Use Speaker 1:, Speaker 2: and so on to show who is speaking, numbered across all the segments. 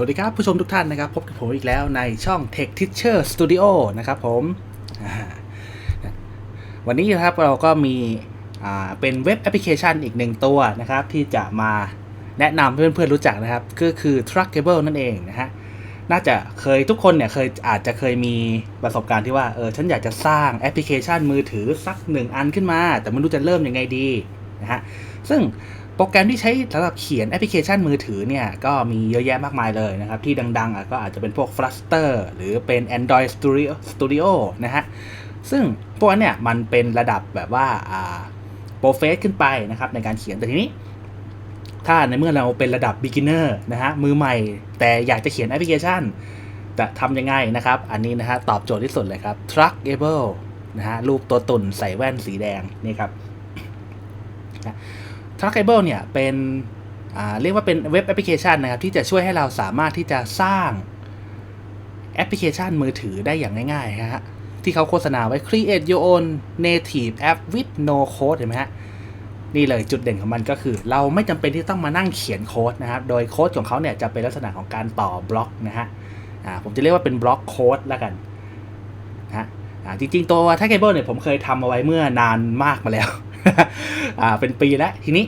Speaker 1: สวัสดีครับผู้ชมทุกท่านนะครับพบกับผมอีกแล้วในช่อง Tech Teacher Studio นะครับผมวันนี้นะครับเราก็มีเป็นเว็บแอปพลิเคชันอีกหนึ่งตัวนะครับ ที่จะมาแนะนำเพื่อนๆรู้จักนะครับ ก็คือ Truckable นั่นเองนะฮะน่าจะเคยทุกคนเนี่ยเคยอาจจะเคยมีประสบการณ์ที่ว่าเออฉันอยากจะสร้างแอปพลิเคชันมือถือสักหนึ่งอันขึ้นมา แต่ไม่รู้จะเริ่มยังไงดีนะฮะซึ่ง โปรแกรมที่ใช้สำหรับเขียนแอปพลิเคชันมือถือเนี่ย ก็มีเยอะแยะมากมายเลยนะครับ ที่ดังๆก็อาจจะเป็นพวก Flutter หรือเป็น Android Studio Studio นะฮะ ซึ่งพวกนั้นเนี่ยมันเป็นระดับแบบว่าอ่าโปรเฟสขึ้นไปนะครับในการเขียนแต่ทีนี้ ถ้าในเมื่อเราเป็นระดับ beginner นะฮะมือใหม่ แต่อยากจะเขียนแอปพลิเคชันจะทำยังไงนะครับ อันนี้นะฮะตอบโจทย์ที่สุดเลยครับ Truckable นะฮะรูปตัวตุ่นใส่แว่นสีแดงนี่ครับ Truckable เนี่ยเป็นเรียกว่าเป็นเว็บแอปพลิเคชันนะครับที่จะช่วยให้เราสามารถที่จะสร้างแอปพลิเคชันมือถือได้อย่างง่ายๆนะฮะที่เขาโฆษณาไว้ create your own native app with no code เห็นไหมฮะนี่เลยจุดเด่นของมันก็คือ เราไม่จำเป็นที่ต้องมานั่งเขียนโค้ดนะครับ โดยโค้ดของเขาเนี่ยจะเป็นลักษณะของการต่อบล็อกนะฮะผมจะเรียกว่าเป็นบล็อกโค้ดแล้วกันนะฮะจริงๆ ตัว t a g a b l e เนี่ยผมเคยทำเอาไว้เมื่อนานมากมาแล้ว อ่าเป็นปีแล้วทีนี้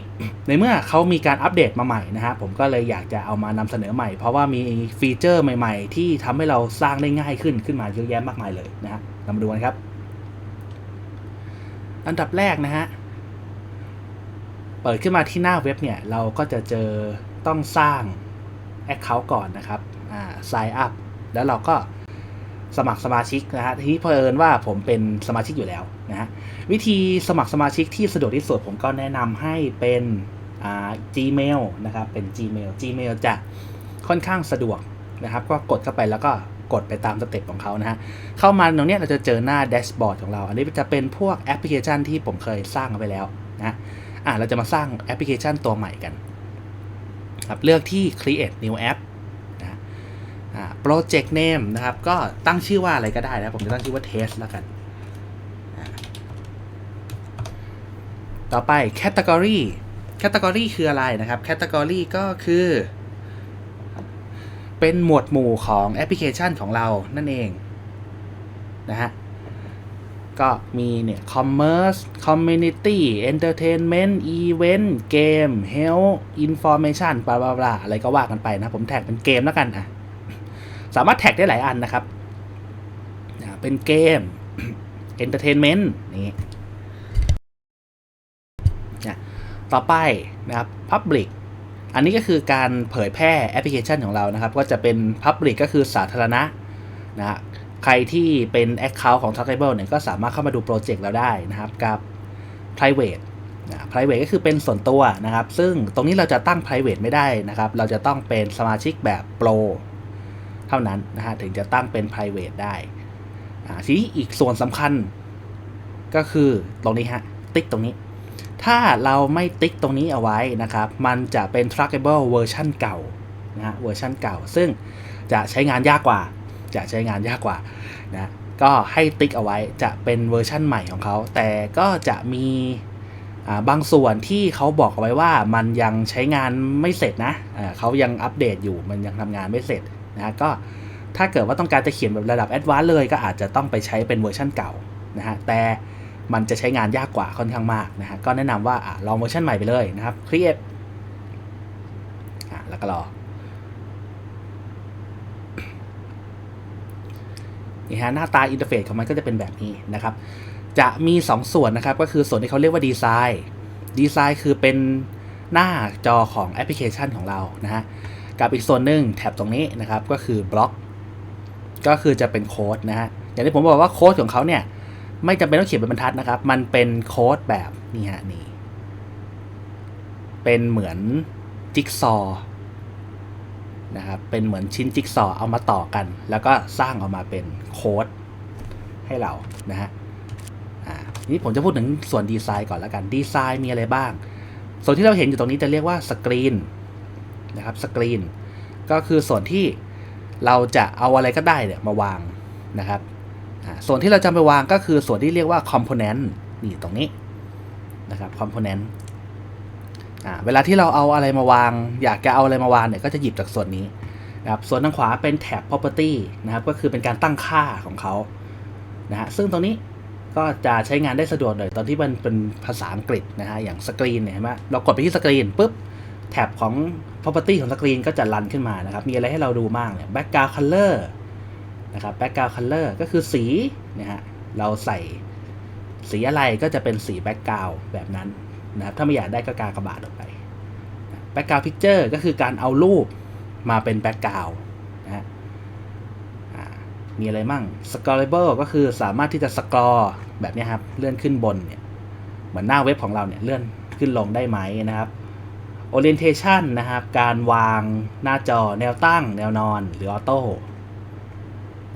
Speaker 1: ในเมื่อเขามีการอัปเดตมาใหม่นะฮะผมก็เลยอยากจะเอามานำเสนอใหม่ เพราะว่ามีฟีเจอร์ใหม่ ๆ ที่ทำให้เราสร้างได้ง่ายขึ้นขึ้นมาเยอะแยะมากมายเลยนะฮะเรามาดูกันครับ อันดับแรกนะฮะเปิดขึ้นมาที่หน้าเว็บเนี่ย เราก็จะเจอต้องสร้าง Account ก่อนนะครับ อ่า sign up แล้วเราก็ สมัครสมาชิกนะฮะทีนี้เพอิญว่าผมเป็นสมาชิกอยู่แล้วนะฮะวิธีสมัครสมาชิกที่สะดวกที่สุดผมก็แนะนำให้เป็นอ่า Gmail นะครับเป็น Gmail Gmail จะค่อนข้างสะดวกนะครับ ก็กดเข้าไปแล้วก็กดไปตามสเต็ปของเขานะฮะ เข้ามาตรงนี้เราจะเจอหน้าแดชบอร์ดของเรา อันนี้จะเป็นพวกแอปพลิเคชันที่ผมเคยสร้างเอาไปแล้วนะอะเราจะมาสร้างแอปพลิเคชันตัวใหม่กัน ครับ เลือกที่ create new app อ่า project name นะครับ ก็ตั้งชื่อว่าอะไรก็ได้นะ ผมจะตั้งชื่อว่า test แล้วกัน ต่อไป category category คืออะไรนะครับ category ก็คือ เป็นหมวดหมู่ของแอปพลิเคชันของเรานั่นเอง นะฮะ ก็มีเนี่ย commerce community entertainment event game health information บลาบลาบลาอะไรก็ว่ากันไปนะ ผมแท็กเป็นเกมแล้วกันอะ สามารถแท็กได้หลายอันนะครับ เป็นเกม entertainment นี่นะต่อไปนะครับ public อันนี้ก็คือการเผยแพร่แอปพลิเคชันของเรานะครับ ก็จะเป็น public ก็คือสาธารณะนะฮะใครที่เป็น Account ของ Talkable เนี่ยก็สามารถเข้ามาดูโปรเจกต์เราได้นะครับกับ private นะ private ก็คือเป็นส่วนตัวนะครับ ซึ่งตรงนี้เราจะตั้ง private ไม่ได้นะครับ เราจะต้องเป็นสมาชิกแบบ pro เท่านั้นนะฮะถึงจะตั้งเป็น private ได้ทีนี้อีกส่วนสำคัญก็คือตรงนี้ฮะ ติ๊กตรงนี้ ถ้าเราไม่ติ๊กตรงนี้เอาไว้นะครับ มันจะเป็น trackable เวอร์ชันเก่านะฮะเวอร์ชันเก่า ซึ่งจะใช้งานยากกว่า จะใช้งานยากกว่านะก็ให้ติ๊กเอาไว้จะเป็นเวอร์ชันใหม่ของเขา แต่ก็จะมีบางส่วนที่เขาบอกเอาไว้ว่ามันยังใช้งานไม่เสร็จนะอ่าเขายังอัปเดตอยู่มันยังทำงานไม่เสร็จ นะก็ถ้าเกิดว่าต้องการจะเขียนแบบระดับแอดวานซ์เลยก็อาจจะต้องไปใช้เป็นเวอร์ชันเก่านะฮะแต่มันจะใช้งานยากกว่าค่อนข้างมากนะฮะก็แนะนำว่าอลองเวอร์ชันใหม่ไปเลยนะครับ create อะแล้วก็รอนี่ฮะหน้าตาอินเทอร์เฟซของมันก็จะเป็นแบบนี้นะครับ จะมี 2 ส่วนนะครับ ก็คือส่วนที่เขาเรียกว่าดีไซน์ดีไซน์คือเป็นหน้าจอของแอปพลิเคชันของเรานะฮะ กับอีกส่วนหนึ่งแท็บตรงนี้นะครับก็คือบล็อก ก็คือจะเป็นโค้ดนะฮะอย่างที่ผมบอกว่าโค้ดของเขาเนี่ยไม่จำเป็นต้องเขียนเป็นบรรทัดนะครับ มันเป็นโค้ดแบบนี่ฮะนี่เป็นเหมือนจิ๊กซอนะครับเป็นเหมือนชิ้นจิ๊กซอ์เอามาต่อกัน แล้วก็สร้างออกมาเป็นโค้ดให้เรานะฮะอ่านี่ผมจะพูดถึงส่วนดีไซน์ก่อนแล้วกันดีไซน์มีอะไรบ้าง ส่วนที่เราเห็นอยู่ตรงนี้จะเรียกว่าสกรีน นะครับสกรีนก็คือส่วนที่เราจะเอาอะไรก็ได้เนี่ยมาวางนะครับส่วนที่เราจะไปวางก็คือส่วนที่เรียกว่า component นี่ตรงนี้นะครับ component อ่าเวลาที่เราเอาอะไรมาวาง อยากจะเอาอะไรมาวางเนี่ยก็จะหยิบจากส่วนนี้นะครับส่วนทางขวาเป็นแท็บ property นะครับก็คือเป็นการตั้งค่าของเขานะฮะซึ่งตรงนี้ก็จะใช้งานได้สะดวกหน่อยตอนที่มันเป็นภาษาอังกฤษนะฮะอย่างสกรีนเนี่ยเห็นไหมเรากดไปที่สกรีนปุ๊บ แท็บของ property ของสกรีนก็จะรันขึ้นมานะครับ มีอะไรให้เราดูบ้างเนี่ย background color นะครับ background color ก็คือสีนะฮะ เราใส่สีอะไรก็จะเป็นสี background แบบนั้นนะครับ ถ้าไม่อยากได้ก็กากระบาดออกไป background picture ก็คือการเอารูปมาเป็น background นะฮะมีอะไรมั่ง scrollable ก็คือสามารถที่จะ scroll แบบนี้ครับ เลื่อนขึ้นบนเนี่ย เหมือนหน้าเว็บของเราเนี่ย เลื่อนขึ้นลงได้ไหมนะครับ orientation นะครับ การวางหน้าจอแนวตั้ง แนวนอน หรือออโต้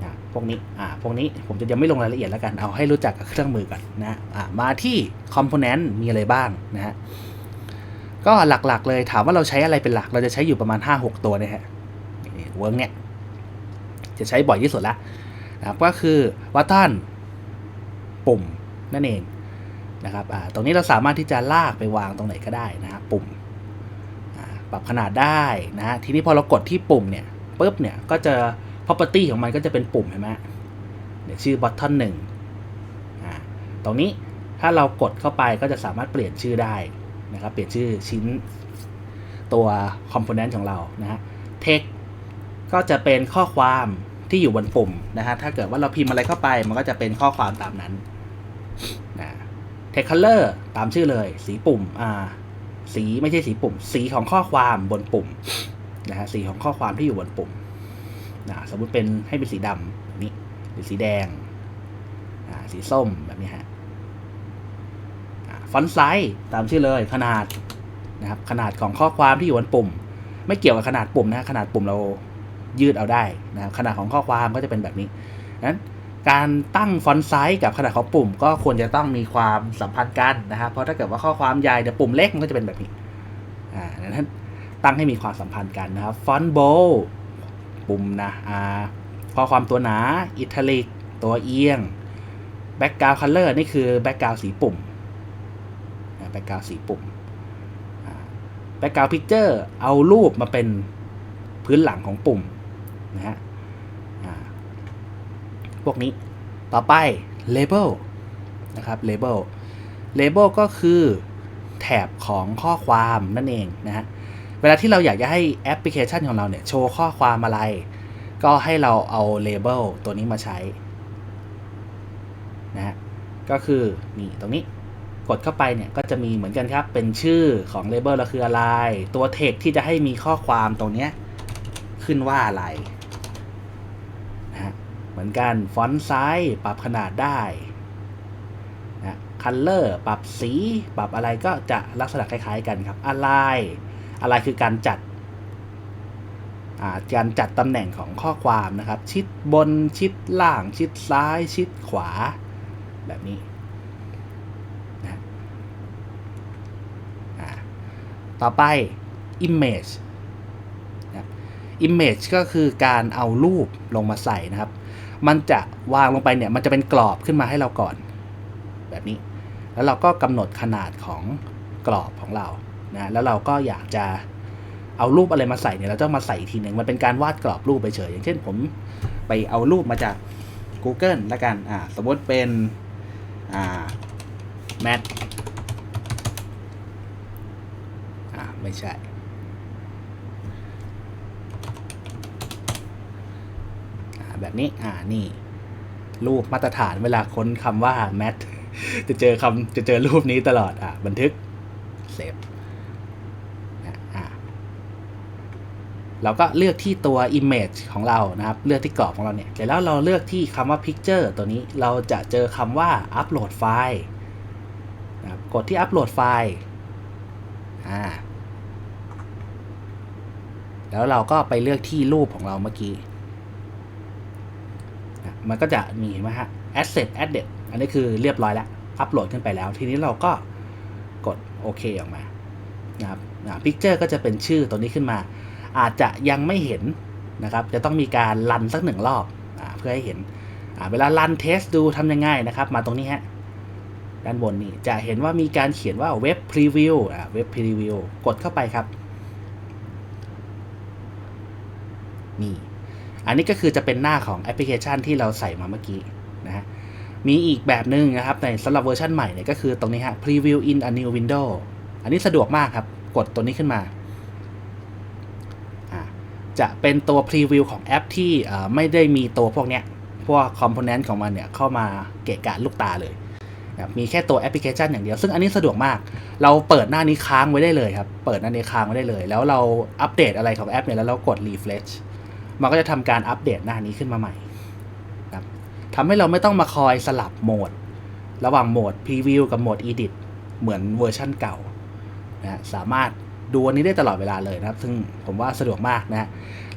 Speaker 1: นะพวกนี้ อ่า พวกนี้ผมจะยังไม่ลงรายละเอียดแล้วกัน เอาให้รู้จักกับเครื่องมือก่อนนะ อ่า มาที่ component มีอะไรบ้างนะฮะ ก็หลักๆเลยถามว่าเราใช้อะไรเป็นหลัก เราจะใช้อยู่ประมาณ 5-6 ตัวเนี่ยฮะเวิร์กเนี่ย จะใช้บ่อยที่สุดละนะครับก็คือวัตตันปุ่มนั่นเองนะครับ อ่า ตรงนี้เราสามารถที่จะลากไปวางตรงไหนก็ได้นะครับปุ่ม รับขนาดได้นะฮะทีนี้พอเรากดที่ปุ่มเนี่ยปุ๊บเนี่ยก็จะ property ของมันก็จะเป็นปุ่มเห็นไหมเนี่ยชื่อ button หนึ่งอ่าตรงนี้ถ้าเรากดเข้าไปก็จะสามารถเปลี่ยนชื่อได้นะครับเปลี่ยนชื่อชิ้นตัว component ของเรานะฮะ text ก็จะเป็นข้อความที่อยู่บนปุ่มนะฮะถ้าเกิดว่าเราพิมพ์อะไรเข้าไปมันก็จะเป็นข้อความตามนั้นนะ text color ตามชื่อเลยสีปุ่มอ่า สีไม่ใช่สีปุ่ม สีของข้อความบนปุ่มนะฮะสีของข้อความที่อยู่บนปุ่มนะสมมุติเป็นให้เป็นสีดำแบบนี้หรือสีแดงสีส้มแบบนี้ฮะฟอนต์ไซส์ตามชื่อเลยขนาดนะครับขนาดของข้อความที่อยู่บนปุ่ม ไม่เกี่ยวกับขนาดปุ่มนะขนาดปุ่มเรายืดเอาได้นะครับขนาดของข้อความก็จะเป็นแบบนี้นั้น การตั้งฟอนต์ไซส์กับขนาดของปุ่ม ก็ควรจะต้องมีความสัมพันธ์กันนะครับ เพราะถ้าเกิดว่าข้อความใหญ่เดี๋ยวปุ่มเล็กมันก็จะเป็นแบบนี้อ่าดังนั้นตั้งให้มีความสัมพันธ์กันนะครับฟอนต์โบปุ่มนะอ่าข้อความตัวหนาอิตาลิก ตัวเอียงแบ็กกราวด์คัลเลอร์นี่คือแบ็กกราวด์สีปุ่มแบ็กกราวด์สีปุ่มแบ็กกราวด์พิกเจอร์เอารูปมาเป็นพื้นหลังของปุ่มนะฮะ พวกนี้ต่อไป label นะครับ label label ก็คือแถบของข้อความนั่นเองนะฮะเวลาที่เราอยากจะให้แอปพลิเคชันของเราเนี่ย โชว์ข้อความอะไร ก็ให้เราเอา label ตัวนี้มาใช้นะฮะก็คือนี่ตรงนี้กดเข้าไปเนี่ยก็จะมีเหมือนกันครับ เป็นชื่อของ label เราคืออะไร ตัว text ที่จะให้มีข้อความตรงนี้ขึ้นว่าอะไร เหมือนกัน ฟอนต์ไซส์ปรับขนาดได้นะคัลเลอร์ปรับสี ปรับอะไรก็จะลักษณะคล้าย ๆ กันครับอะไรอะไรคือการจัดการจัดตำแหน่งของข้อความนะครับ ชิดบนชิดล่าง ชิดซ้าย ชิดขวา แบบนี้นะต่อไป image Image ก็คือการเอารูปลงมาใส่นะครับ มันจะวางลงไปเนี่ย มันจะเป็นกรอบขึ้นมาให้เราก่อน แบบนี้ แล้วเราก็กำหนดขนาดของกรอบของเรานะแล้วเราก็อยากจะเอารูปอะไรมาใส่เนี่ยเราต้องมาใส่ทีหนึ่งมันเป็นการวาดกรอบรูปไปเฉยอย่างเช่นผมไปเอารูปมาจาก Google ล้วกันอ่าสมมติเป็นอ่าแมทอ่าไม่ใช่ แบบนี้อ่านี่ รูปมาตรฐานเวลาค้นคำว่าแมทจะเจอคำจะเจอรูปนี้ตลอดอ่าบันทึกเซฟอ่าเราก็เลือกที่ตัว image ของเรานะครับ เลือกที่กรอบของเราเนี่ยเสร็จแล้วเราเลือกที่คำว่า picture ตัวนี้เราจะเจอคำว่า upload ไฟล์นะครับกดที่ upload ไฟล์อ่าแล้วเราก็ไปเลือกที่รูปของเราเมื่อกี้ มันก็จะมีเห็นไหมฮะ asset added อันนี้คือเรียบร้อยแล้วอัปโหลดขึ้นไปแล้ว ทีนี้เราก็กดโอเคออกมานะครับพิกเจอร์ก็จะเป็นชื่อตัวนี้ขึ้นมา อาจจะยังไม่เห็นนะครับ จะต้องมีการรันสักหนึ่งรอบอเพื่อให้เห็น เวลารันเทสดูทำยังไงนะครับ มาตรงนี้ฮะด้านบนนี่จะเห็นว่ามีการเขียนว่าเว็บพรีวิวเว็บพรีวิวกดเข้าไปครับ นี่ อันนี้ก็คือจะเป็นหน้าของแอปพลิเคชันที่เราใส่มาเมื่อกี้นะมีอีกแบบหนึ่งนะครับในสำหรับเวอร์ชันใหม่เนี่ยก็คือตรงนี้ฮะ preview in a new window อันนี้สะดวกมากครับ กดตัวนี้ขึ้นมา จะเป็นตัว preview ของแอปที่ไม่ได้มีตัวพวกเนี้ย พวก component ของมันเนี่ยเข้ามาเกะกะลูกตาเลยนะมีแค่ตัวแอปพลิเคชันอย่างเดียว ซึ่งอันนี้สะดวกมาก เราเปิดหน้านี้ค้างไว้ได้เลยครับ เปิดหน้านี้ค้างไว้ได้เลย แล้วเราอัปเดตอะไรของแอปเนี่ยแล้วเรากด refresh มันก็จะทำการอัปเดตหน้านี้ขึ้นมาใหม่นะครับทำให้เราไม่ต้องมาคอยสลับโหมด ระหว่างโหมด Preview กับโหมด Edit เหมือนเวอร์ชั่นเก่านะฮะสามารถดูอันนี้ได้ตลอดเวลาเลยนะครับ ซึ่งผมว่าสะดวกมากนะฮะ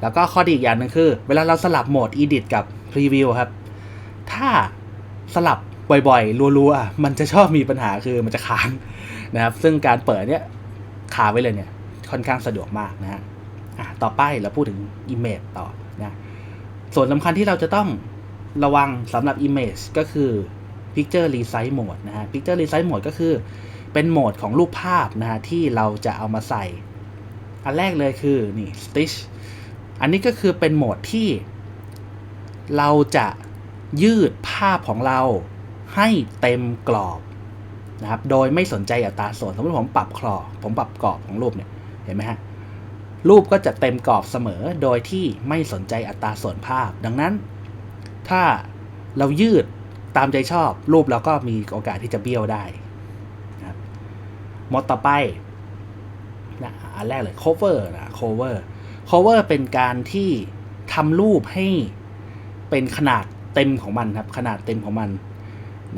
Speaker 1: แล้วก็ข้อดีอีกอย่างหนึ่งคือ เวลาเราสลับโหมด Edit กับ Preview ครับ ถ้าสลับบ่อยๆ รัวๆ มันจะชอบมีปัญหาคือมันจะค้างนะครับ ซึ่งการเปิดเนี้ยคาไว้เลยเนี่ยค่อนข้างสะดวกมากนะฮะ อะต่อไปเราพูดถึง Image ต่อนะส่วนสำคัญที่เราจะต้องระวังสำหรับ Image ก็คือ Picture Resize Mode นะฮะ Picture Resize Mode ก็คือเป็นโหมดของรูปภาพนะฮะที่เราจะเอามาใส่ อันแรกเลยคือนี่ Stitch อันนี้ก็คือเป็นโหมดที่ เราจะยืดภาพของเราให้เต็มกรอบนะครับ โดยไม่สนใจอัตราส่วน สมมติผมปรับครอบ ผมปรับกรอบของรูปเนี่ย เห็นไหมฮะ รูปก็จะเต็มกรอบเสมอโดยที่ไม่สนใจอัตราส่วนภาพ ดังนั้น ถ้าเรายืดตามใจชอบ รูปเราก็มีโอกาสที่จะเบี้ยวได้นะครับหมดต่อไปนะอันแรกเลย cover นะ cover cover เป็นการที่ทำรูปให้เป็นขนาดเต็มของมันครับ ขนาดเต็มของมัน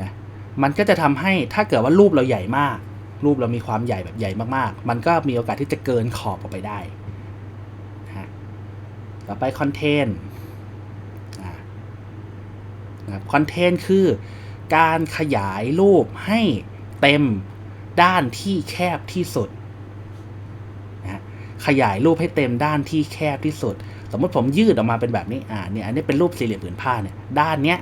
Speaker 1: นะมันก็จะทำให้ถ้าเกิดว่ารูปเราใหญ่มาก รูปเรามีความใหญ่แบบใหญ่มากๆ มันก็มีโอกาสที่จะเกินขอบออกไปได้ ต่อไปคอนเทนต์นะครับคอนเทนต์คือการขยายรูปให้เต็มด้านที่แคบที่สุดนะขยายรูปให้เต็มด้านที่แคบที่สุด สมมติผมยืดออกมาเป็นแบบนี้อ่าเนี่ยอันนี้เป็นรูปสี่เหลี่ยมผืนผ้าเนี่ยด้านเนี้ย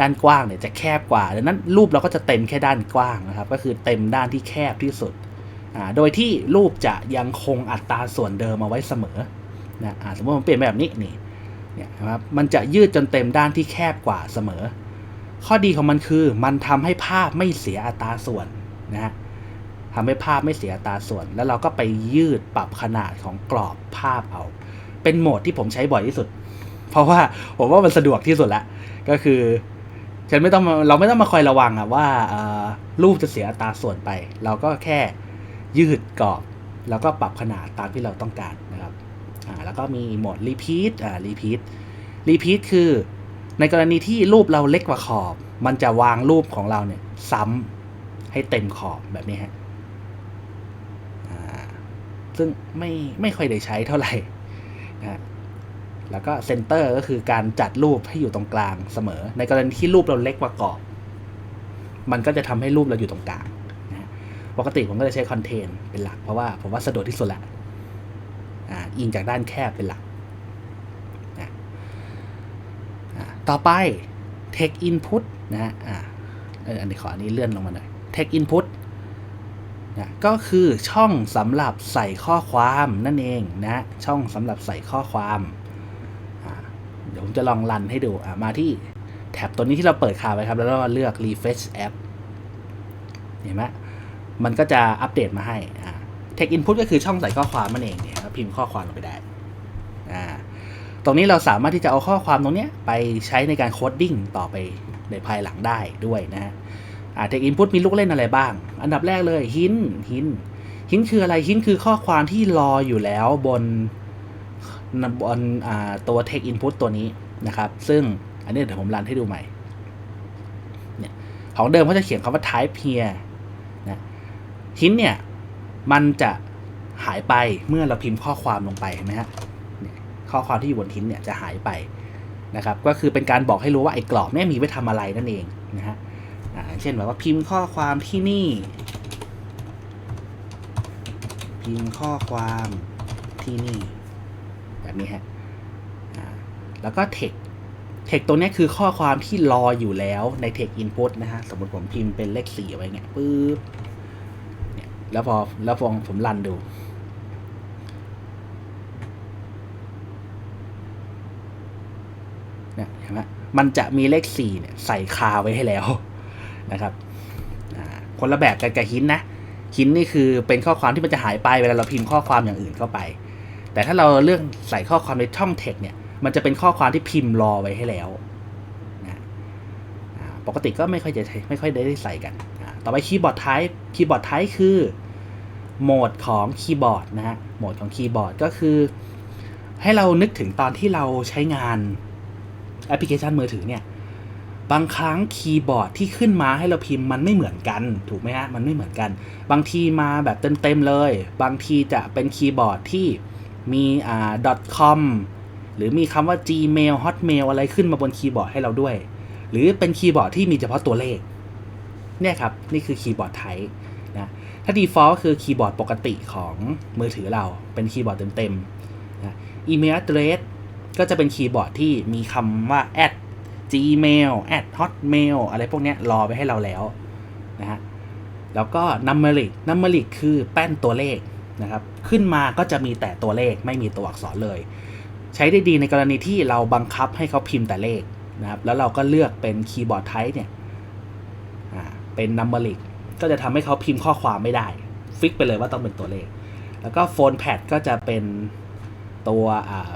Speaker 1: ด้านกว้างเนี่ยจะแคบกว่าดังนั้นรูปเราก็จะเต็มแค่ด้านกว้างนะครับ ก็คือเต็มด้านที่แคบที่สุดอ่าโดยที่รูปจะยังคงอัตราส่วนเดิมมาไว้เสมอ นะสมมติผมเปลี่ยนแบบนี้นี่เนี่ยนะครับมันจะยืดจนเต็มด้านที่แคบกว่าเสมอ ข้อดีของมันคือมันทำให้ภาพไม่เสียอัตราส่วนนะฮะทำให้ภาพไม่เสียอัตราส่วน แล้วเราก็ไปยืดปรับขนาดของกรอบภาพเอา เป็นโหมดที่ผมใช้บ่อยที่สุด เพราะว่าผมว่ามันสะดวกที่สุดละก็คือฉันไม่ต้องเราไม่ต้องมาคอยระวังอะว่ารูปจะเสียอัตราส่วนไป เราก็แค่ยืดกรอบ แล้วก็ปรับขนาดตามที่เราต้องการ แล้วก็มีโหมด repeat อ่า repeat repeat คือ ในกรณีที่รูปเราเล็กกว่าขอบ มันจะวางรูปของเราเนี่ยซ้ำให้เต็มขอบแบบนี้ฮะซึ่งไม่ไม่ค่อยได้ใช้เท่าไหร่นะแล้วก็เซนเตอร์ก็คือการจัดรูปให้อยู่ตรงกลางเสมอ ในกรณีที่รูปเราเล็กกว่ากรอบ มันก็จะทำให้รูปเราอยู่ตรงกลางนะปกติผมก็จะใช้คอนเทนต์เป็นหลักเพราะว่าผมว่าสะดวกที่สุดแหละ อ่าอิงจากด้านแคบเป็นหลัก ต่อไป Take Input นะอ่าเอออันนี้ขออันนี้เลื่อนลงมาหน่อย Take Input นะก็คือช่องสำหรับใส่ข้อความนั่นเองนะช่องสำหรับใส่ข้อความอ่าเดี๋ยวผมจะลองรันให้ดูอ่ามาที่แท็บตัวนี้ที่เราเปิดค้างไว้ครับ แล้วเราเลือก Refresh App เห็นไหมมันก็จะอัปเดตมาให้อ่า Take Input ก็คือช่องใส่ข้อความนั่นเองเนี่ย พิมพ์ข้อความลงไปได้อ่าตรงนี้เราสามารถที่จะเอาข้อความตรงนี้ไปใช้ในการโคดดิ้งต่อไปในภายหลังได้ด้วยนะฮะอ่า Take Input มีลูกเล่นอะไรบ้าง อันดับแรกเลยหินหินหินคืออะไรหินคือข้อความที่รออยู่แล้วบนบนตัว Take Input ตัวนี้นะครับ ซึ่งอันนี้เดี๋ยวผมรันให้ดูใหม่เนี่ยของเดิมเขาจะเขียนคำว่า type here นะหินเนี่ย มันจะ หายไปเมื่อเราพิมพ์ข้อความลงไปเห็นไหมฮะข้อความที่อยู่บนทิ้นเนี่ยจะหายไปนะครับก็คือเป็นการบอกให้รู้ว่าไอ้กรอบเนี่ยมีไว้ทำอะไรนั่นเองนะฮะอ่าเช่นแบบว่าพิมพ์ข้อความที่นี่ พิมพ์ข้อความที่นี่ แบบนี้ฮะอ่าแล้วก็เทคเทคตัวนี้คือข้อความที่รออยู่แล้วในเทคอินพุตนะฮะสมมติผมพิมพ์เป็นเลขสี่ไว้เนี่ยปึ๊บเนี่ยแล้วพอแล้วพอผมรันดู เนี่ยเห็นไหมมันจะมีเลข4เนี่ยใส่คาไว้ให้แล้วนะครับคนละแบบกันกับหินนะหินนี่คือเป็นข้อความที่มันจะหายไปเวลาเราพิมพ์ข้อความอย่างอื่นเข้าไป แต่ถ้าเราเลือกใส่ข้อความในช่อง text เนี่ยมันจะเป็นข้อความที่พิมพ์รอไว้ให้แล้วนะปกติก็ไม่ค่อยจะใช้ไม่ค่อยได้ใส่กัน ต่อไปคีย์บอร์ดไทป์คีย์บอร์ดไทป์คือโหมดของคีย์บอร์ดนะฮะโหมดของคีย์บอร์ดก็คือ ให้เรานึกถึงตอนที่เราใช้งาน แอปพลิเคชันมือถือเนี่ยบางครั้งคีย์บอร์ดที่ขึ้นมาให้เราพิมพ์มันไม่เหมือนกันถูกไหมฮะมันไม่เหมือนกัน บางทีมาแบบเต็มๆเลย บางทีจะเป็นคีย์บอร์ดที่มีอ่า .com หรือมีคำว่า Gmail Hotmail อะไรขึ้นมาบนคีย์บอร์ดให้เราด้วย หรือเป็นคีย์บอร์ดที่มีเฉพาะตัวเลข เนี่ยครับ นี่คือคีย์บอร์ดไทป์นะถ้า default ก็คือคีย์บอร์ดปกติของมือถือเราเป็นคีย์บอร์ดเต็มๆนะ email address ก็จะเป็นคีย์บอร์ดที่มีคำว่า at gmail at hotmail อะไรพวกนี้รอไว้ให้เราแล้วนะฮะแล้วก็ numeric numeric คือแป้นตัวเลขนะครับ ขึ้นมาก็จะมีแต่ตัวเลขไม่มีตัวอักษรเลย ใช้ได้ดีในกรณีที่เราบังคับให้เขาพิมพ์แต่เลขนะครับ แล้วเราก็เลือกเป็นคีย์บอร์ดไทป์เนี่ยเป็น numeric ก็จะทำให้เขาพิมพ์ข้อความไม่ได้ ฟิกไปเลยว่าต้องเป็นตัวเลข แล้วก็โฟนแพดก็จะเป็นตัวอ่า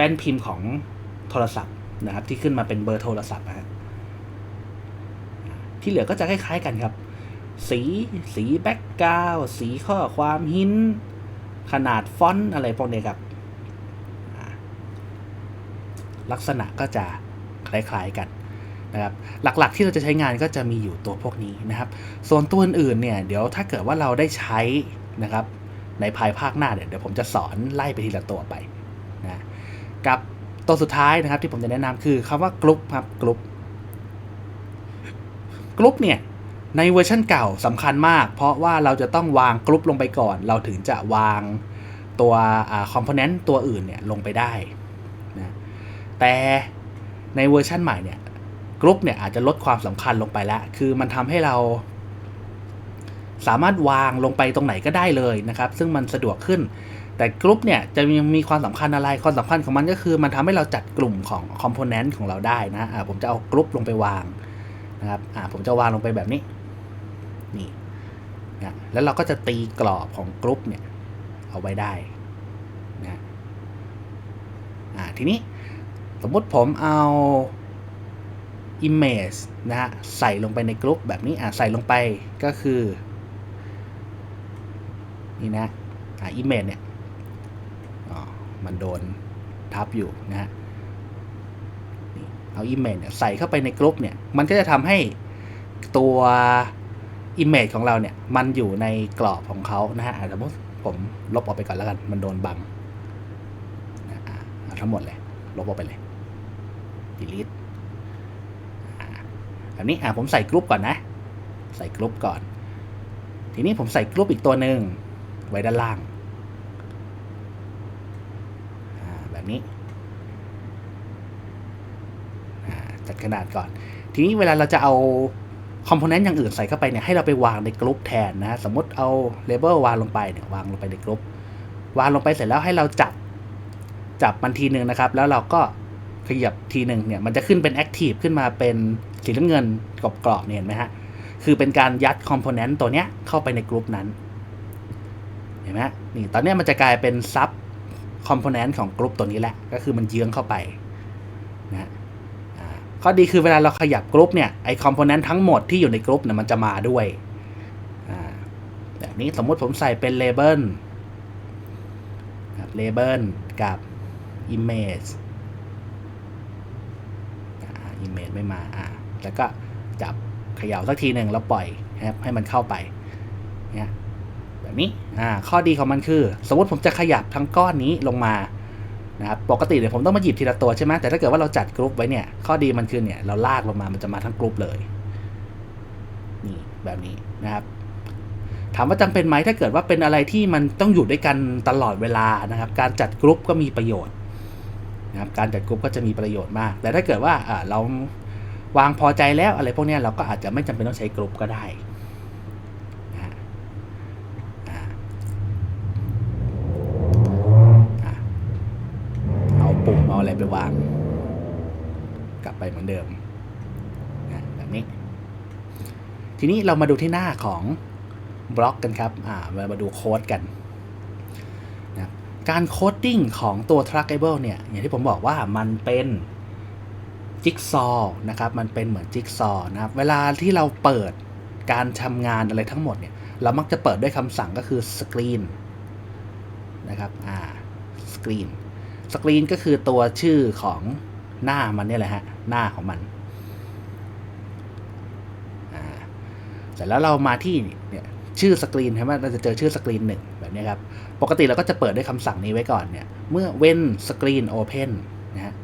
Speaker 1: ป้นพิมพ์ของโทรศัพท์นะครับ ที่ขึ้นมาเป็นเบอร์โทรศัพท์นะฮะที่เหลือก็จะคล้ายๆกันครับ สีสีแบ็กกราวสีข้อความหินขนาดฟอนต์อะไรพวกนี้ครับ ลักษณะก็จะคล้ายๆกันนะครับหลักๆที่เราจะใช้งานก็จะมีอยู่ตัวพวกนี้นะครับ ส่วนตัวอื่นเนี่ยเดี๋ยวถ้าเกิดว่าเราได้ใช้นะครับในภายภาคหน้าเนี่ยเดี๋ยวผมจะสอนไล่ไปทีละตัวไป กับตัวสุดท้ายนะครับที่ผมจะแนะนำคือคำว่ากรุ๊ปครับกรุ๊ปกรุ๊ปเนี่ยในเวอร์ชันเก่าสำคัญมาก เพราะว่าเราจะต้องวางกรุ๊ปลงไปก่อน เราถึงจะวางตัวคอมโพเนนต์ตัวอื่นเนี่ยลงไปได้นะแต่ในเวอร์ชันใหม่เนี่ยกรุ๊ปเนี่ยอาจจะลดความสำคัญลงไปแล้ว คือมันทำให้เรา สามารถวางลงไปตรงไหนก็ได้เลยนะครับ ซึ่งมันสะดวกขึ้น แต่กรุ๊ปเนี่ยจะยังมีความสำคัญอะไร ความสำคัญของมันก็คือมันทำให้เราจัดกลุ่มของคอมโพเนนต์ของเราได้นะอ่าผมจะเอากรุ๊ปลงไปวางนะครับอ่าผมจะวางลงไปแบบนี้นี่นะแล้วเราก็จะตีกรอบของกรุ๊ปเนี่ยเอาไว้ได้นะอ่าทีนี้สมมติผมเอา image นะฮะใส่ลงไปในกรุ๊ปแบบนี้อ่าใส่ลงไปก็คือนี่นะอ่า image เนี่ย มันโดนทับอยู่นะฮะเอา image เนี่ยใส่เข้าไปในกรุ๊ปเนี่ย มันก็จะทำให้ตัว image ของเราเนี่ย มันอยู่ในกรอบของเขานะฮะสมมติผมลบออกไปก่อนแล้วกัน มันโดนบังนะะเอาทั้งหมดเลย ลบออกไปเลย delete แบบนี้อะผมใส่กรุ๊ปก่อนนะ ใส่กรุ๊ปก่อน ทีนี้ผมใส่กรุ๊ปอีกตัวหนึ่งไว้ด้านล่างอ่า แบบนี้จัดขนาดก่อน ทีนี้เวลาเราจะเอาคอมโพเนนต์อย่างอื่นใส่เข้าไปเนี่ยให้เราไปวางในกรุ๊ปแทนนะ สมมติเอาเลเบลวางลงไปเนี่ยวางลงไปในกรุ๊ปวางลงไปเสร็จแล้วให้เราจับจับมันทีหนึ่งนะครับ แล้วเราก็ขยับทีหนึ่งเนี่ยมันจะขึ้นเป็นแอคทีฟขึ้นมาเป็นสีน้ำเงินกรอบๆเนี่ยเห็นไหมฮะคือเป็นการยัดคอมโพเนนต์ตัวเนี้ยเข้าไปในกรุ๊ปนั้น เห็นไหมนี่ตอนนี้มันจะกลายเป็นซับ คอมโพเนนต์ของกรุ๊ปตัวนี้แหละ ก็คือมันเยื้องเข้าไปนะข้อดีคือเวลาเราขยับกรุ๊ปเนี่ยไอคอมโพเนนต์ทั้งหมดที่อยู่ในกรุ๊ปเนี่ยมันจะมาด้วยแบบนี้สมมุติผมใส่เป็นเลเบลเลเบลกับ image อ่า image ไม่มาอ่าแล้วก็จับเขย่าสักทีหนึ่งแล้วปล่อยนะครับให้มันเข้าไปเนี่ย แบบนี้อ่าข้อดีของมันคือ สมมติผมจะขยับทั้งก้อนนี้ลงมานะครับปกติเนี่ยผมต้องมาหยิบทีละตัวใช่ไหมแต่ถ้าเกิดว่าเราจัดกรุ๊ปไว้เนี่ยข้อดีมันคือเนี่ยเราลากลงมามันจะมาทั้งกรุ๊ปเลยนี่แบบนี้นะครับถามว่าจำเป็นไหมถ้าเกิดว่าเป็นอะไรที่มันต้องอยู่ด้วยกันตลอดเวลานะครับ การจัดกรุ๊ปก็มีประโยชน์นะครับการจัดกรุ๊ปก็จะมีประโยชน์มาก แต่ถ้าเกิดว่าเราวางพอใจแล้วอะไรพวกนี้เราก็อาจจะไม่จำเป็นต้องใช้กรุ๊ปก็ได้นะฮะอ่าอะเอาปุ่มเอาอะ ไปวาง กลับไปเหมือนเดิมนะแบบนี้ ทีนี้เรามาดูที่หน้าของบล็อกกันครับอ่ามาดูโค้ดกันนะการโคดดิ้งของตัว Trackable เนี่ย อย่างที่ผมบอกว่ามันเป็นจิ๊กซอว์นะครับ มันเป็นเหมือนจิ๊กซอว์นะครับ เวลาที่เราเปิดการทำงานอะไรทั้งหมดเนี่ย เรามักจะเปิดด้วยคำสั่งก็คือ screen นะครับ อ่า screen สกรีนก็คือตัวชื่อของหน้ามันเนี่ยแหละฮะ หน้าของมันเสร็จแล้วเรามาที่เนี่ยชื่อสกรีนใช่ไหมเราจะเจอชื่อสกรีนหนึ่งแบบนี้ครับ ปกติเราก็จะเปิดด้วยคำสั่งนี้ไว้ก่อนเนี่ย เมื่อ when screen open นะฮะ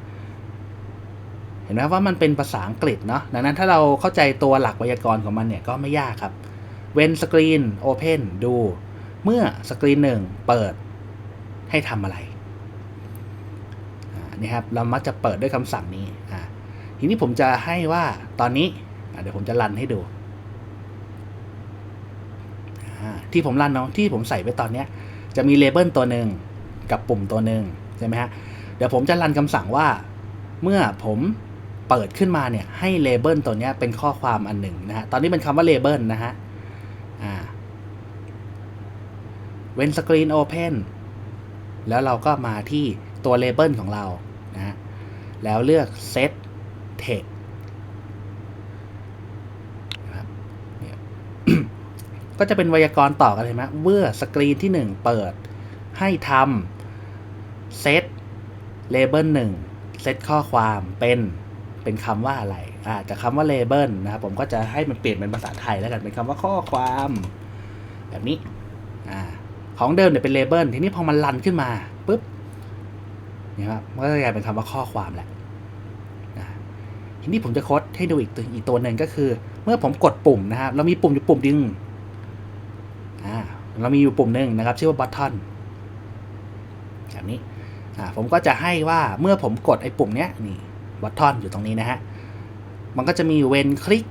Speaker 1: เห็นไหมว่ามันเป็นภาษาอังกฤษเนาะดังนั้นถ้าเราเข้าใจตัวหลักไวยากรณ์ของมันเนี่ยก็ไม่ยากครับ when screen open ดู เมื่อสกรีนหนึ่งเปิดให้ทำอะไร นี่ครับเรามักจะเปิดด้วยคำสั่งนี้อ่าทีนี้ผมจะให้ว่าตอนนี้เดี๋ยวผมจะรันให้ดูที่ผมรันเนาะที่ผมใส่ไว้ตอนเนี้ยจะมีเลเบลตัวหนึ่งกับปุ่มตัวหนึ่งใช่ไหมฮะเดี๋ยวผมจะรันคำสั่งว่าเมื่อผมเปิดขึ้นมาเนี่ยให้เลเบลตัวเนี้ยเป็นข้อความอันหนึ่งนะฮะตอนนี้เป็นคำว่าเลเบลนะฮะอ่า when screen open แล้วเราก็มาที่ตัวเลเบลของเรา นะฮะแล้วเลือก set text นะครับเนี่ยก็จะเป็นไวยากรณ์ต่อกันเลยไหมเมื่อสกรีนที่ 1 เปิดให้ทำ set label 1 set ข้อความเป็นเป็นคำว่าอะไรอ่าจากคำว่า label นะครับผมก็จะให้มันเปลี่ยนเป็นภาษาไทยแล้วกันเป็นคำว่าข้อความ แบบนี้อ่าของเดิมเนี่ยเป็น label ทีนี้พอมันรันขึ้นมา นี่ครับมันก็จะกลายเป็นคำว่าข้อความแหละทีนี้ผมจะโค้ดให้ดูอีกตัวอีกตัวหนึ่งก็คือ เมื่อผมกดปุ่มนะครับเรามีปุ่มอยู่ปุ่มดึงอ่าเรามีอยู่ปุ่มหนึ่งนะครับ ชื่อว่า button แบบนี้อ่าผมก็จะให้ว่าเมื่อผมกดไอ้ปุ่มเนี้ยนี่ button อยู่ตรงนี้นะฮะมันก็จะมีเวนคลิก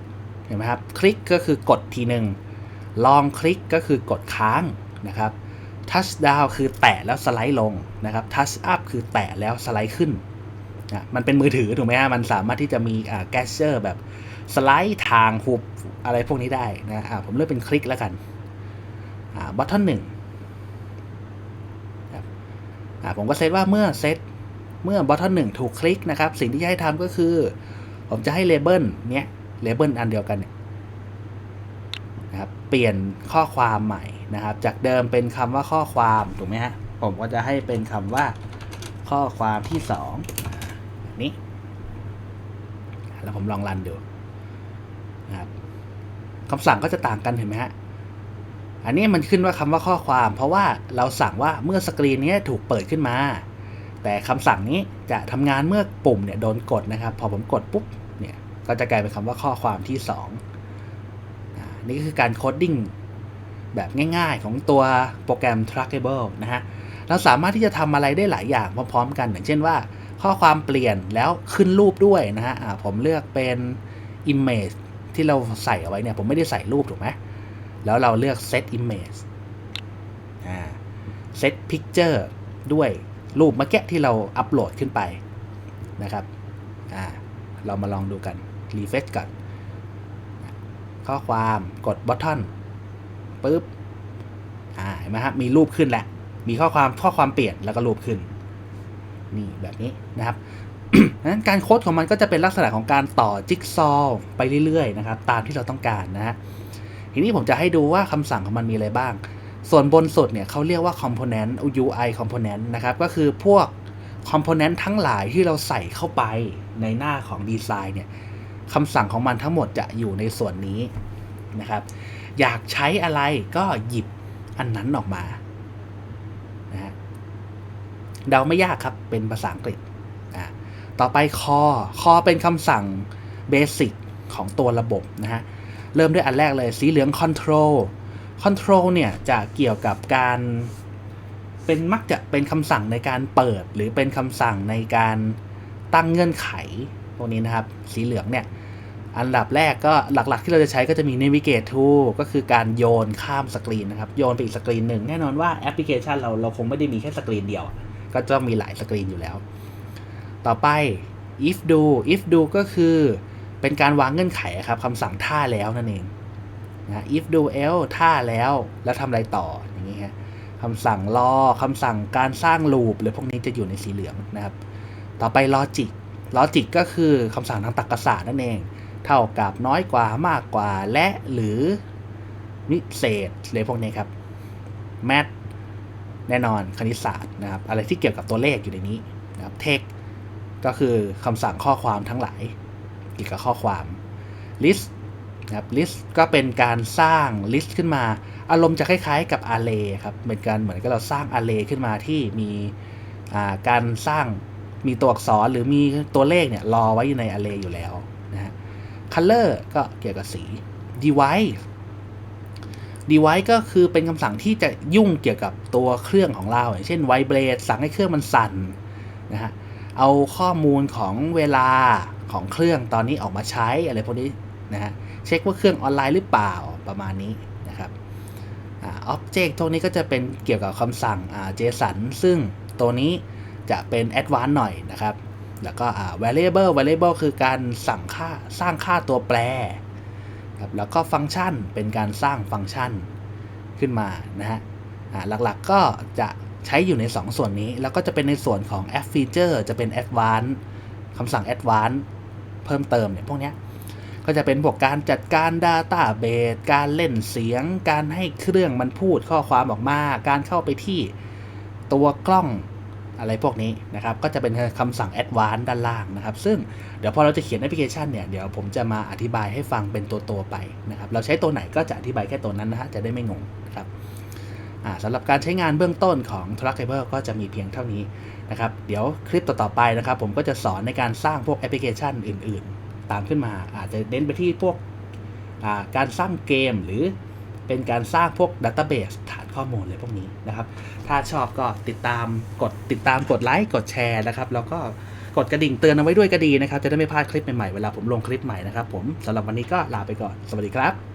Speaker 1: เห็นไหมครับคลิกก็คือกดทีหนึ่งลองคลิกก็คือกดค้างนะครับ touch down คือแตะแล้วสไลด์ลงนะครับ touch up คือแตะแล้วสไลด์ขึ้นนะมันเป็นมือถือถูกไหมฮะมันสามารถที่จะมีอ่าแกชเชอร์แบบสไลด์ทางหุบอะไรพวกนี้ได้นะอ่าผมเลือกเป็นคลิกแล้วกันอ่าบัตทอนหนึ่งอ่าผมก็เซตว่าเมื่อเซตเมื่อบัตทอนหนึ่งถูกคลิกนะครับ สิ่งที่จะให้ทำก็คือ ผมจะให้เลเบลเนี้ยเลเบลอันเดียวกันเนี่ยนะครับเปลี่ยนข้อความใหม่ นะครับ จากเดิมเป็นคำว่าข้อความถูกไหมฮะผมก็จะให้เป็นคำว่าข้อความที่สองนี้ แล้วผมลองรันดูนะครับคำสั่งก็จะต่างกันเห็นไหมฮะอันนี้มันขึ้นว่าคำว่าข้อความ เพราะว่าเราสั่งว่าเมื่อสกรีนนี้ถูกเปิดขึ้นมา แต่คำสั่งนี้จะทำงานเมื่อปุ่มเนี่ยโดนกดนะครับ พอผมกดปุ๊บเนี่ยก็จะกลายเป็นคำว่าข้อความที่2อ่านี่คือการโคดดิ้ง แบบง่ายๆ ของตัวโปรแกรม Trackable นะฮะ เราสามารถที่จะทำอะไรได้หลายอย่างพร้อมๆ กัน อย่างเช่นว่า ข้อความเปลี่ยนแล้วขึ้นรูปด้วยนะฮะผมเลือกเป็น image ที่เราใส่เอาไว้เนี่ย ผมไม่ได้ใส่รูปถูกไหมแล้วเราเลือก set image อ่า set picture ด้วยรูปเมื่อกี้ที่เราอัปโหลดขึ้นไปนะครับอ่าเรามาลองดูกัน refresh ก่อนข้อความกด button ปุ๊บอ่าเห็นไหมครับมีรูปขึ้นแล้วมีข้อความข้อความเปลี่ยนแล้วก็รูปขึ้นนี่แบบนี้นะครับนั้นการโค้ดของมันก็จะเป็นลักษณะของการต่อจิ๊กซอว์ไปเรื่อยๆนะครับ ตามที่เราต้องการนะฮะทีนี้ผมจะให้ดูว่าคำสั่งของมันมีอะไรบ้าง ส่วนบนสุดเนี่ยเขาเรียกว่า component UI component นะครับ ก็คือพวก component ทั้งหลายที่เราใส่เข้าไปในหน้าของดีไซน์เนี่ยคำสั่งของมันทั้งหมดจะอยู่ในส่วนนี้นะครับ อยากใช้อะไรก็หยิบอันนั้นออกมานะฮะเดาไม่ยากครับเป็นภาษาอังกฤษอ่าต่อไป core core เป็นคำสั่งเบสิกของตัวระบบนะฮะเริ่มด้วยอันแรกเลยสีเหลือง control control เนี่ยจะเกี่ยวกับการเป็นมักจะเป็นคำสั่งในการเปิด หรือเป็นคำสั่งในการตั้งเงื่อนไขพวกนี้นะครับ สีเหลืองเนี่ย อันดับแรกก็หลักๆ ที่เราจะใช้ก็จะมี navigate to ก็คือการโยนข้ามสกรีนนะครับ โยนไปอีกสกรีนหนึ่งแน่นอนว่าแอปพลิเคชันเราเราคงไม่ได้มีแค่สกรีนเดียว ก็จะมีหลายสกรีนอยู่แล้ว ต่อไป if do if do ก็คือเป็นการวางเงื่อนไขครับคำสั่งท่าแล้วนั่นเองนะ if do else ท่าแล้วแล้วทำอะไรต่ออย่างนี้ฮะคำสั่งรอคำสั่งการสร้างลูปหรือพวกนี้จะอยู่ในสีเหลืองนะครับ ต่อไป logic logic ก็คือคำสั่งทางตรรกศาสตร์นั่นเอง เท่ากับน้อยกว่ามากกว่าและหรือวิเศษเลยพวกนี้ครับ math แน่นอนคณิตศาสตร์นะครับ อะไรที่เกี่ยวกับตัวเลขอยู่ในนี้นะครับ text ก็คือคำสั่งข้อความทั้งหลายเกี่ยวกับข้อความ list นะครับ list ก็เป็นการสร้าง list ขึ้นมา อารมณ์จะคล้ายๆกับ array ครับเป็นการเหมือนกับเราสร้าง array ขึ้นมาที่มีการสร้างมีตัวอักษรหรือมีตัวเลขเนี่ยรอไว้อยู่ใน array อยู่แล้ว color ก็เกี่ยวกับสี device device ก็คือเป็นคำสั่งที่จะยุ่งเกี่ยวกับตัวเครื่องของเรา อย่างเช่น vibrate สั่งให้เครื่องมันสั่นนะฮะ เอาข้อมูลของเวลาของเครื่องตอนนี้ออกมาใช้อะไรพวกนี้นะฮะ เช็คว่าเครื่องออนไลน์หรือเปล่าประมาณนี้นะครับอ่า object ตรงนี้ก็จะเป็นเกี่ยวกับคำสั่งอ่า JSON ซึ่งตัวนี้จะเป็น advanced หน่อยนะครับ แล้วก็อ่า variable variable คือการสั่งค่าสร้างค่าตัวแปรครับแล้วก็ฟังก์ชันเป็นการสร้างฟังก์ชันขึ้นมานะฮะหลักๆก็จะใช้อยู่ใน 2 ส่วนนี้ แล้วก็จะเป็นในส่วนของ app feature จะเป็น advanced คำสั่ง advanced เพิ่มเติมเนี่ยพวกเนี้ยก็จะเป็นพวกการจัดการ Database การเล่นเสียง การให้เครื่องมันพูดข้อความออกมา การเข้าไปที่ตัวกล้อง อะไรพวกนี้นะครับก็จะเป็นคำสั่ง Advanced ด้านล่างนะครับ ซึ่งเดี๋ยวพอเราจะเขียนแอปพลิเคชันเนี่ยเดี๋ยวผมจะมาอธิบายให้ฟังเป็นตัวตัวไปนะครับเราใช้ตัวไหนก็จะอธิบายแค่ตัวนั้นนะฮะจะได้ไม่งงนะครับสำหรับการใช้งานเบื้องต้นของ Truckable ก็จะมีเพียงเท่านี้นะครับเดี๋ยวคลิปต่อๆไปนะครับ ผมก็จะสอนในการสร้างพวกแอปพลิเคชันอื่น ๆ ตามขึ้นมาอาจจะเน้นไปที่พวกการสร้างเกมหรือเป็นการสร้างพวกดัต t ต b เบสฐานข้อมูลอะไรพวกนี้นะครับ ถ้าชอบก็ติดตามกดติดตามกดไลค์กดแชร์นะครับ แล้วก็กดกระดิ่งเตือนเอาไว้ด้วยก็ดีนะครับ จะได้ไม่พลาดคลิปใหม่ๆ เวลาผมลงคลิปใหม่นะครับผมสำหรับวันนี้ก็ลาไปก่อน สวัสดีครับ